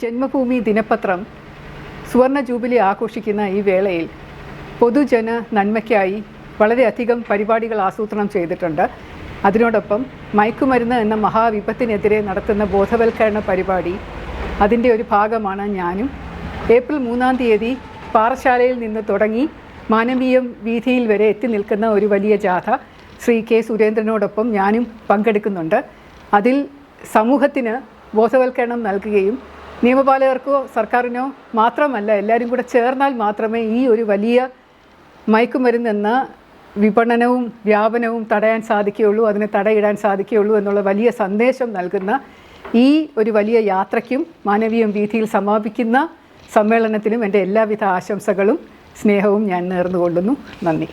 ജന്മഭൂമി ദിനപത്രം സുവർണ ജൂബിലി ആഘോഷിക്കുന്ന ഈ വേളയിൽ പൊതുജന നന്മയ്ക്കായി വളരെയധികം പരിപാടികൾ ആസൂത്രണം ചെയ്തിട്ടുണ്ട്. അതിനോടൊപ്പം മയക്കുമരുന്ന് എന്ന മഹാവിപത്തിനെതിരെ നടത്തുന്ന ബോധവൽക്കരണ പരിപാടി അതിന്റെ ഒരു ഭാഗമാണ് ഞാനും. ഏപ്രിൽ മൂന്നാം തീയതി പാറശാലയിൽ നിന്ന് തുടങ്ങി മാനവീയം വീഥിയിൽ വരെ എത്തി നിൽക്കുന്ന ഒരു വലിയ ജാഥ ശ്രീ കെ സുരേന്ദ്രനോടൊപ്പം ഞാനും പങ്കെടുക്കുന്നുണ്ട്. അതിൽ സമൂഹത്തിന് ബോധവൽക്കരണം നൽകുകയും നിയമപാലകർക്കോ സർക്കാരിനോ മാത്രമല്ല എല്ലാവരും കൂടെ ചേർന്നാൽ മാത്രമേ ഈ ഒരു വലിയ മയക്കുമരുന്നെന്ന വിപണനവും വ്യാപനവും തടയാൻ സാധിക്കുകയുള്ളൂ അതിനെ തടയിടാൻ സാധിക്കുകയുള്ളൂ എന്നുള്ള വലിയ സന്ദേശം നൽകുന്ന ഈ ഒരു വലിയ യാത്രയ്ക്കും മാനവീയം വീഥിയിൽ സമാപിക്കുന്ന സമ്മേളനത്തിനും എന്റെ എല്ലാവിധ ആശംസകളും സ്നേഹവും ഞാൻ നേർന്നുകൊള്ളുന്നു. നന്ദി.